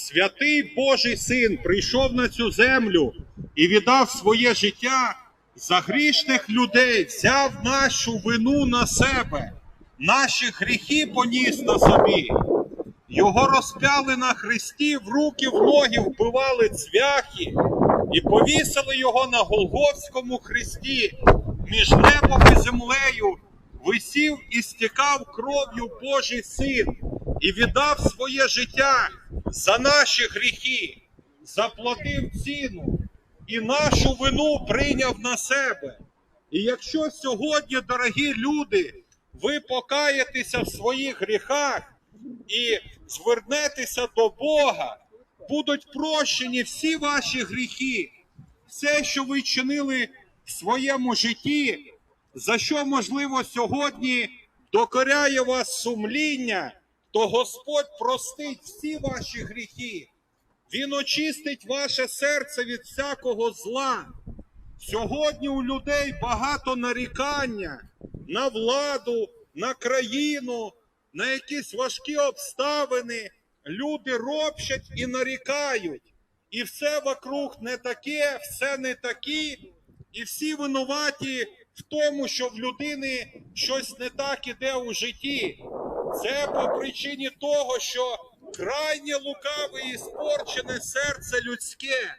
Святий Божий Син прийшов на цю землю і віддав своє життя за грішних людей, взяв нашу вину на себе, наші гріхи поніс на собі. Його розпяли на хресті, в руки в ноги вбивали цвяхи і повісили його на Голгофському хресті між небом і землею. Висів і стікав кров'ю Божий син і віддав своє життя за наші гріхи, заплатив ціну і нашу вину прийняв на себе. І якщо сьогодні, дорогі люди, ви покаєтеся в своїх гріхах і звернетеся до Бога, будуть прощені всі ваші гріхи, все, що ви чинили в своєму житті, за що, можливо, сьогодні докоряє вас сумління, то Господь простить всі ваші гріхи. Він очистить ваше серце від всякого зла. Сьогодні у людей багато нарікання на владу, на країну, на якісь важкі обставини. Люди ропщать і нарікають. І все вокруг не таке, все не такі, і всі винуваті в тому, що в людини щось не так іде у житті. Це по причині того, що крайнє лукаве і спорчене серце людське.